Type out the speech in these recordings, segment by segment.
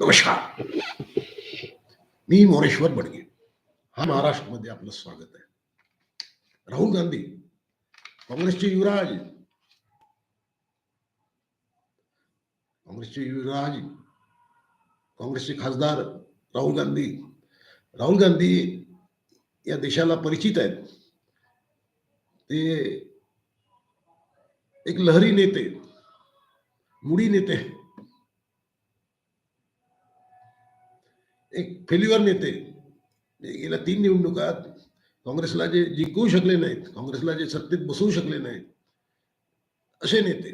नमस्कार. मी मोरेश्वर बडगे. हा महाराष्ट्रामध्ये आपलं स्वागत आहे. राहुल गांधी काँग्रेसचे युवराज. काँग्रेसचे युवराज काँग्रेसचे खासदार राहुल गांधी. राहुल गांधी या देशाला परिचित आहेत. ते एक लहरी नेते मुडी नेते. एक फेल्युअर नेते. गेल्या तीन निवडणुकात काँग्रेसला जे जिंकवू शकले नाहीत काँग्रेसला जे सत्तेत बसवू शकले नाहीत असे नेते.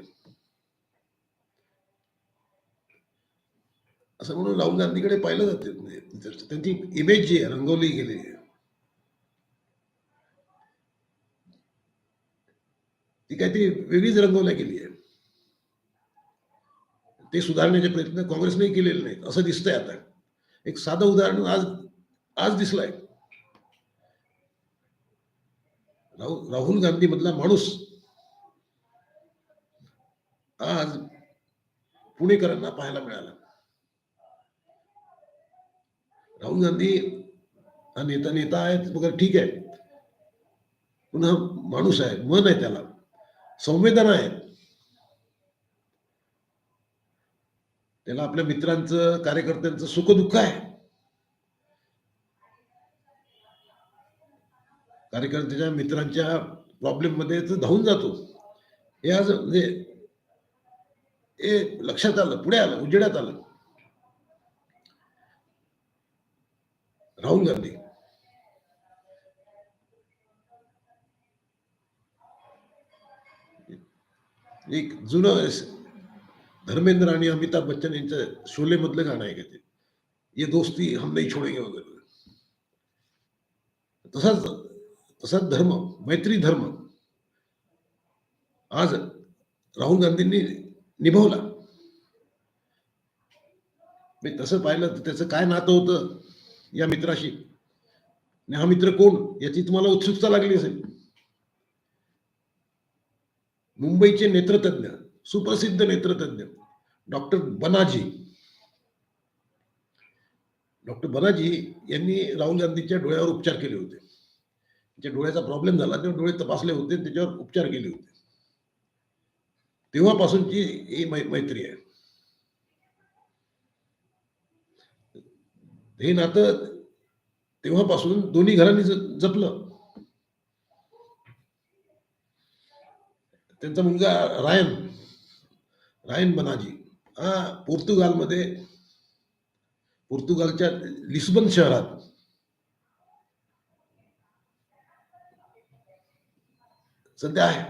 असं म्हणून राहुल गांधीकडे पाहिलं जाते त्यांची इमेज जी आहे रंगवली गेली आहे. ती काय ती वेगळीच रंगवल्या गेली आहे. ते सुधारण्याचे प्रयत्न काँग्रेसने केलेले नाहीत असं दिसतंय आता. एक साधं उदाहरण आज आज दिसलंय. राहुल राहुल गांधी मधला माणूस आज पुणेकरांना पाहायला मिळाला. राहुल गांधी हा नेता नेता आहेत वगैरे ठीक आहे. पुन्हा माणूस आहे मन आहे त्याला. संवेदना आहे. त्याला आपल्या मित्रांचं कार्यकर्त्यांचं सुख दुःख आहे. कार्यकर्त्याच्या मित्रांच्या प्रॉब्लेममध्ये धावून जातो. हे आज म्हणजे हे लक्षात आलं पुढे आलं उजेडात आलं. राहुल गांधी. एक जुनं धर्मेंद्र आणि अमिताभ बच्चन यांचं शोले मधलं गाणं आहे का ते? ये दोस्ती हम नाही छोडेंगे वगैरे. तसाच तसाच धर्म मैत्री धर्म. आज राहुल गांधींनी निभावला. मी तसं पाहिलं तर त्याचं काय नातं होतं या मित्राशी? आणि हा मित्र कोण? याची तुम्हाला उत्सुकता लागली असेल. मुंबईचे नेत्रतज्ञ सुप्रसिद्ध नेत्रतज्ञ डॉक्टर बनाजी. डॉक्टर बनाजी यांनी राहुल गांधीच्या डोळ्यावर उपचार केले होते. त्यांच्या डोळ्याचा प्रॉब्लेम झाला तेव्हा डोळे तपासले होते त्याच्यावर उपचार केले होते. तेव्हापासूनची ही मैत्री आहे. हे नातं तेव्हापासून दोन्ही घरांनी जपलं. त्यांचा मुलगा रायन रायन बनाजी. हा पोर्तुगालमध्ये पोर्तुगालच्या लिस्बन शहरात. सध्या आहे.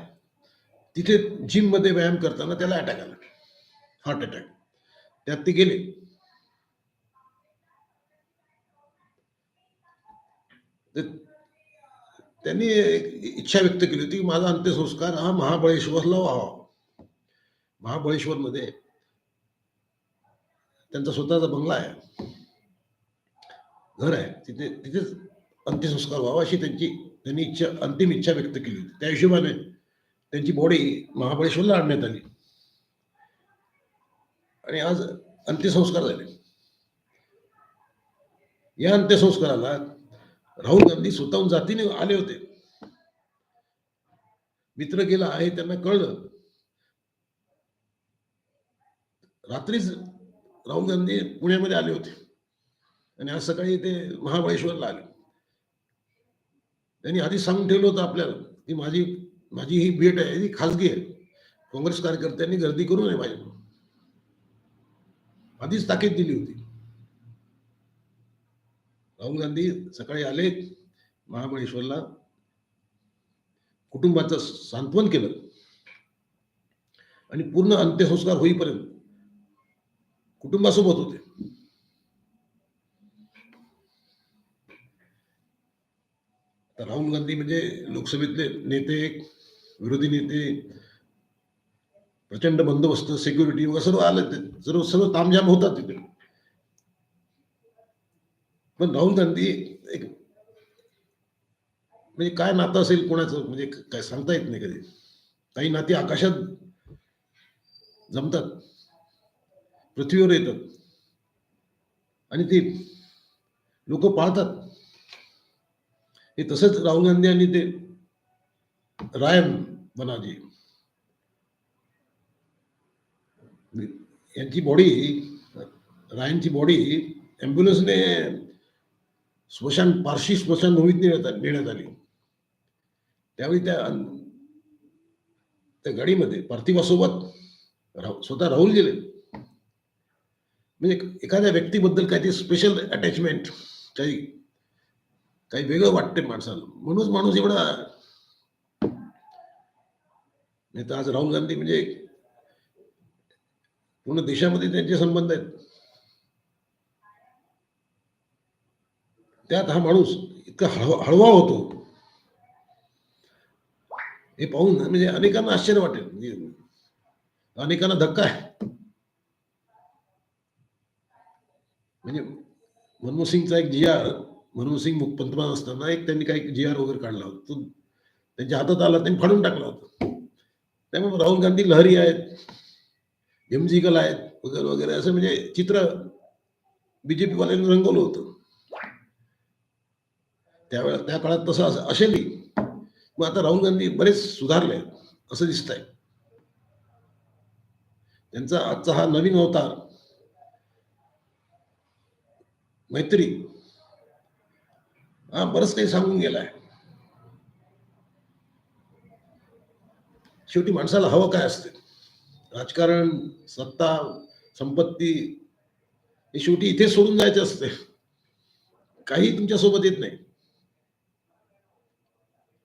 तिथे जिममध्ये व्यायाम करताना त्याला अटॅक आला. हार्ट अटॅक त्यात ते गेले. त्यांनी एक इच्छा व्यक्त केली होती की माझा अंत्यसंस्कार हा महाबळेश्वरला व्हावा. महाबळेश्वरमध्ये त्यांचा स्वतःचा बंगला आहे. घर आहे. तिथे तिथेच अंत्यसंस्कार व्हावा अशी त्यांची त्यांनी इच्छा अंतिम इच्छा व्यक्त केली होती. त्या हिशोबाने त्यांची बॉडी महाबळेश्वरला आणण्यात आली. आणि आज अंत्यसंस्कार झाले. या अंत्यसंस्काराला राहुल गांधी स्वतःहून जातीने आले होते. मित्र गेला आहे त्यांना कळलं. रात्रीच राहुल गांधी पुण्यामध्ये आले होते. आणि आज सकाळी ते महाबळेश्वरला आले. त्यांनी आधी सांगून ठेवलं होतं आपल्याला की माझी माझी ही भेट आहे ही खासगी आहे. काँग्रेस कार्यकर्त्यांनी गर्दी करू नये माझ्या आधीच ताकीद दिली होती. राहुल गांधी सकाळी आले महाबळेश्वरला कुटुंबाचं सांत्वन केलं. आणि पूर्ण अंत्यसंस्कार होईपर्यंत कुटुंबासोबत होते. तर राहुल गांधी म्हणजे लोकसभेतले नेते विरोधी नेते प्रचंड बंदोबस्त सिक्युरिटी वगैरे सर्व आलं ते सर्व सर्व तामझाम होतात तिथे. पण राहुल गांधी एक म्हणजे काय नातं असेल कोणाचं? म्हणजे काय सांगता येत नाही कधी. काही नाती आकाशात जमतात. पृथ्वीवर येतात आणि ते लोक पाळतात हे तसंच राहुल गांधी आणि ते राय बनाजी. यांची बॉडी रायनची बॉडी ॲम्ब्युलन्सने स्मशान पारशी स्मशानभूमीत नेण्यात नेण्यात आली. त्यावेळी त्या त्या गाडीमध्ये पार्थिवासोबत राहू स्वतः राहुल गेले. म्हणजे एखाद्या व्यक्तीबद्दल काहीतरी स्पेशल अटॅचमेंट काही काही वेगळं वाटते माणसाला. म्हणूनच माणूस एवढा नाही तर आज राहुल गांधी म्हणजे पूर्ण देशामध्ये त्यांचे संबंध आहेत. त्यात हा माणूस इतका हळवा हळवा होतो. हे पाहून म्हणजे अनेकांना आश्चर्य वाटेल. म्हणजे अनेकांना धक्का आहे. म्हणजे मनमोहन सिंगचा एक जी आर मनमोहन सिंग पंतप्रधान असताना एक त्यांनी काही जी आर वगैरे काढला होता. तो त्यांच्या हातात आला त्यांनी फाडून टाकला होता. त्यामुळे राहुल गांधी लहरी आहेत एमजिकल आहेत वगैरे वगैरे असं म्हणजे चित्र बीजेपी वाल्यांनी रंगवलं होतं. त्यावेळेला त्या काळात तसं असं असेलही मग आता राहुल गांधी बरेच सुधारले असं दिसत आहे त्यांचा आजचा हा नवीन अवतार मैत्री. हा बरंच काही सांगून गेलाय. शेवटी माणसाला हवं काय असते? राजकारण सत्ता संपत्ती हे शेवटी इथे सोडून जायचे असते. काही तुमच्यासोबत येत नाही.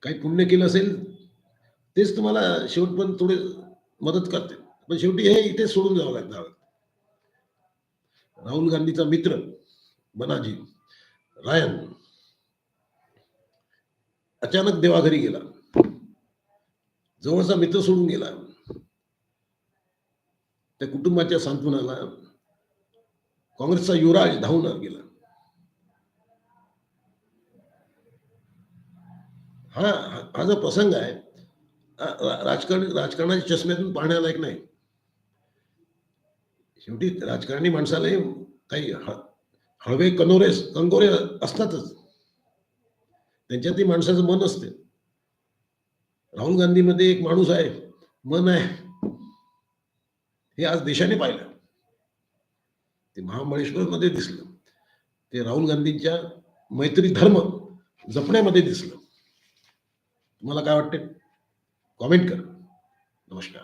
काही पुण्य केलं असेल तेच तुम्हाला शेवट पण थोडे मदत करते. पण शेवटी हे इथे सोडून जावं लागतं. राहुल गांधीचा मित्र. बनाजी रायन. अचानक देवाघरी गेला. जवळचा मित्र सोडून गेला. त्या कुटुंबाच्या सांत्वनाला काँग्रेसचा युवराज धावून गेला. हा हा- जो प्रसंग आहे राजकारण राजकारणाच्या चष्म्यातून पाहण्यालायक नाही. शेवटी राजकारणी माणसाला काही हळवे कनोरे कंगोरे असतातच. त्यांच्यातही माणसाचं मन असते. राहुल गांधीमध्ये एक माणूस आहे मन आहे. हे आज देशाने पाहिलं. ते महाबळेश्वर मध्ये दिसलं. ते राहुल गांधींच्या मैत्री धर्म जपण्यामध्ये दिसलं. तुम्हाला काय वाटते? कॉमेंट करा. नमस्कार.